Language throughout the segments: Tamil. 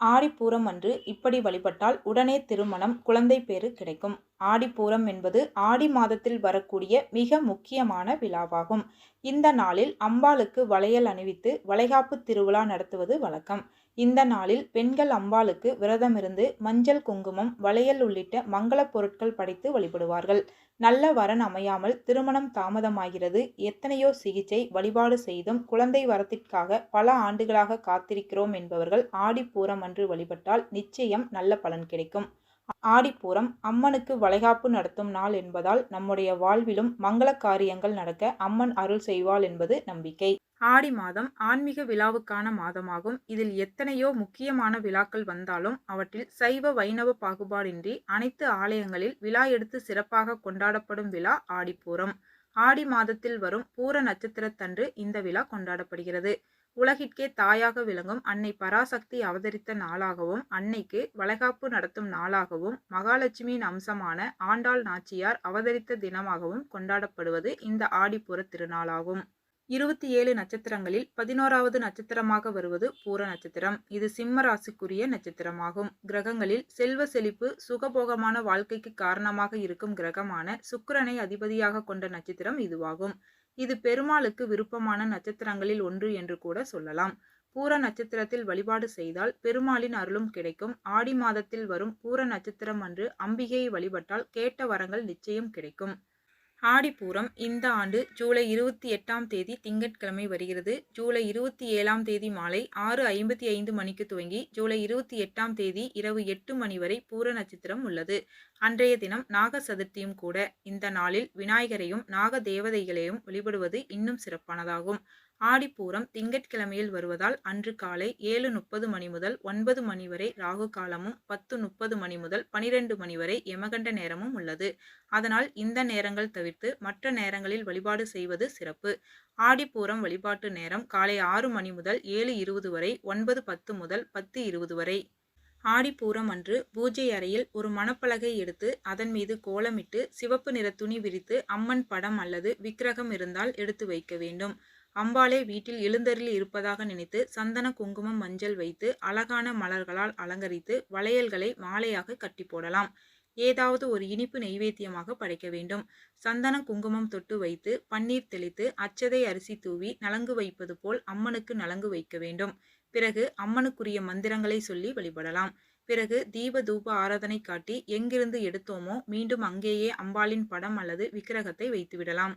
ஆடிப்பூரம் அன்று இப்படி வழிபட்டால் உடனே திருமணம் குழந்தை பேறு கிடைக்கும். ஆடிப்பூரம் என்பது ஆடி மாதத்தில் வரக்கூடிய மிக முக்கியமான விழாவாகும். இந்த நாளில் அம்பாளுக்கு வளையல் அணிவித்து வளைகாப்பு திருவிழா நடத்துவது வழக்கம். இந்த நாளில் பெண்கள் அம்பாளுக்கு விரதமிருந்து மஞ்சள் குங்குமம் வளையல் உள்ளிட்ட மங்கள பொருட்கள் படைத்து வழிபடுவார்கள். நல்ல வரன் அமையாமல் திருமணம் தாமதமாகிறது. எத்தனையோ சிகிச்சை வழிபாடு செய்தும் குழந்தை வரத்திற்காக பல ஆண்டுகளாக காத்திருக்கிறோம் என்பவர்கள் ஆடிப்பூரம் அன்று வழிபட்டால் நிச்சயம் நல்ல பலன் கிடைக்கும். ஆடிப்பூரம் அம்மனுக்கு வளைகாப்பு நடத்தும் நாள் என்பதால் நம்முடைய வாழ்விலும் மங்கள காரியங்கள் நடக்க அம்மன் அருள் செய்வாள் என்பது நம்பிக்கை. ஆடி மாதம் ஆன்மீக விழாவுக்கான மாதமாகும். இதில் எத்தனையோ முக்கியமான விழாக்கள் வந்தாலும் அவற்றில் சைவ வைணவ பாகுபாடின்றி அனைத்து ஆலயங்களில் விழா எடுத்து சிறப்பாக கொண்டாடப்படும் விழா ஆடிப்பூரம். ஆடி மாதத்தில் வரும் பூர நட்சத்திரத்தன்று இந்த விழா கொண்டாடப்படுகிறது. உலகிற்கே தாயாக விளங்கும் அன்னை பராசக்தி அவதரித்த நாளாகவும் அன்னைக்கு வளைகாப்பு நடத்தும் நாளாகவும் மகாலட்சுமியின் அம்சமான ஆண்டாள் நாச்சியார் அவதரித்த தினமாகவும் கொண்டாடப்படுவது இந்த ஆடிப்புற திருநாளாகும். இருபத்தி ஏழு நட்சத்திரங்களில் பதினோராவது நட்சத்திரமாக வருவது பூர நட்சத்திரம். இது சிம்ம ராசிக்குரிய நட்சத்திரமாகும். கிரகங்களில் செல்வ செழிப்பு சுகபோகமான வாழ்க்கைக்கு காரணமாக இருக்கும் கிரகமான சுக்கிரனை அதிபதியாக கொண்ட நட்சத்திரம் இதுவாகும். இது பெருமாளுக்கு விருப்பமான நட்சத்திரங்களில் ஒன்று என்று கூட சொல்லலாம். பூர நட்சத்திரத்தில் வழிபாடு செய்தால் பெருமாளின் அருளும் கிடைக்கும். ஆடி மாதத்தில் வரும் பூர நட்சத்திரம் அன்று அம்பிகையை வழிபட்டால் கேட்ட வரங்கள் நிச்சயம் கிடைக்கும். ஆடிப்பூரம் இந்த ஆண்டு ஜூலை இருபத்தி எட்டாம் தேதி திங்கட்கிழமை வருகிறது. ஜூலை இருபத்தி ஏழாம் தேதி மாலை ஆறு ஐம்பத்தி ஐந்து மணிக்கு துவங்கி ஜூலை இருபத்தி எட்டாம் தேதி இரவு எட்டு மணி வரை பூர நட்சத்திரம் உள்ளது. அன்றைய தினம் நாக சதுர்த்தியும் கூட. இந்த நாளில் விநாயகரையும் நாக தேவதைகளையும் வழிபடுவது இன்னும் சிறப்பானதாகும். ஆடிப்பூரம் திங்கட்கிழமையில் வருவதால் அன்று காலை ஏழு முப்பது மணி முதல் ஒன்பது மணி வரை ராகு காலமும் பத்து முப்பது மணி முதல் பனிரெண்டு மணி வரை யமகண்ட நேரமும் உள்ளது. அதனால் இந்த நேரங்கள் தவிர்த்து மற்ற நேரங்களில் வழிபாடு செய்வது சிறப்பு. ஆடிப்பூரம் வழிபாட்டு நேரம் காலை ஆறு மணி முதல் ஏழு இருபது வரை ஒன்பது பத்து முதல் பத்து இருபது வரை. ஆடிப்பூரம் அன்று பூஜை அறையில் ஒரு மணப்பலகை எடுத்து அதன் மீது கோலமிட்டு சிவப்பு நிற துணி விரித்து அம்மன் படம் அல்லது விக்கிரகம் இருந்தால் எடுத்து வைக்க வேண்டும். அம்பாளே வீட்டில் எழுந்தருளி இருப்பதாக நினைத்து சந்தன குங்குமம் மஞ்சள் வைத்து அழகான மலர்களால் அலங்கரித்து வளையல்களை மாலையாக கட்டி போடலாம். ஏதாவது ஒரு இனிப்பு நெய்வேத்தியமாக படைக்க வேண்டும். சந்தன குங்குமம் தொட்டு வைத்து பன்னீர் தெளித்து அச்சதை அரிசி தூவி நலங்கு வைப்பது போல் அம்மனுக்கு நலங்கு வைக்க வேண்டும். பிறகு அம்மனுக்குரிய மந்திரங்களை சொல்லி வழிபடலாம். பிறகு தீப தூப ஆராதனை காட்டி எங்கிருந்து எடுத்தோமோ மீண்டும் அங்கேயே அம்பாளின் படம் அல்லது விக்கிரகத்தை வைத்துவிடலாம்.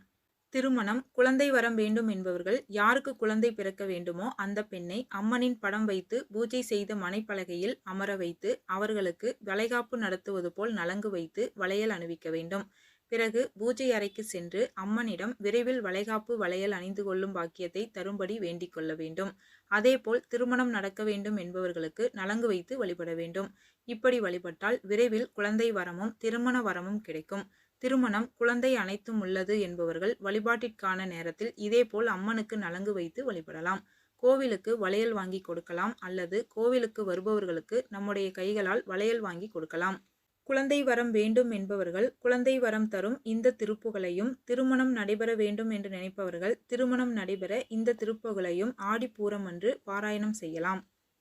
திருமணம் குழந்தை வரம் வேண்டும் என்பவர்கள் யாருக்கு குழந்தை பிறக்க வேண்டுமோ அந்த பெண்ணை அம்மனின் படம் வைத்து பூஜை செய்த மனைப்பலகையில் அமர வைத்து அவர்களுக்கு வளைகாப்பு நடத்துவது போல் நலங்கு வைத்து வளையல் அணிவிக்க வேண்டும். பிறகு பூஜை அறைக்கு சென்று அம்மனிடம் விரைவில் வளைகாப்பு வளையல் அணிந்து கொள்ளும் பாக்கியத்தை தரும்படி வேண்டிக் கொள்ள வேண்டும். அதேபோல் திருமணம் நடக்க வேண்டும் என்பவர்களுக்கு நலங்கு வைத்து வழிபட வேண்டும். இப்படி வழிபட்டால் விரைவில் குழந்தை வரமும் திருமண வரமும் கிடைக்கும். திருமணம் குழந்தை அனைத்தும் உள்ளது என்பவர்கள் வழிபாட்டிற்கான நேரத்தில் இதேபோல் அம்மனுக்கு நலங்கு வைத்து வழிபடலாம். கோவிலுக்கு வளையல் வாங்கி கொடுக்கலாம் அல்லது கோவிலுக்கு வருபவர்களுக்கு நம்முடைய கைகளால் வளையல் வாங்கி கொடுக்கலாம். குழந்தை வரம் வேண்டும் என்பவர்கள் குழந்தை வரம் தரும் இந்த திருப்புகளையும் திருமணம் நடைபெற வேண்டும் என்று நினைப்பவர்கள் திருமணம் நடைபெற இந்த திருப்புகளையும் ஆடிப்பூரம் அன்று பாராயணம் செய்யலாம்.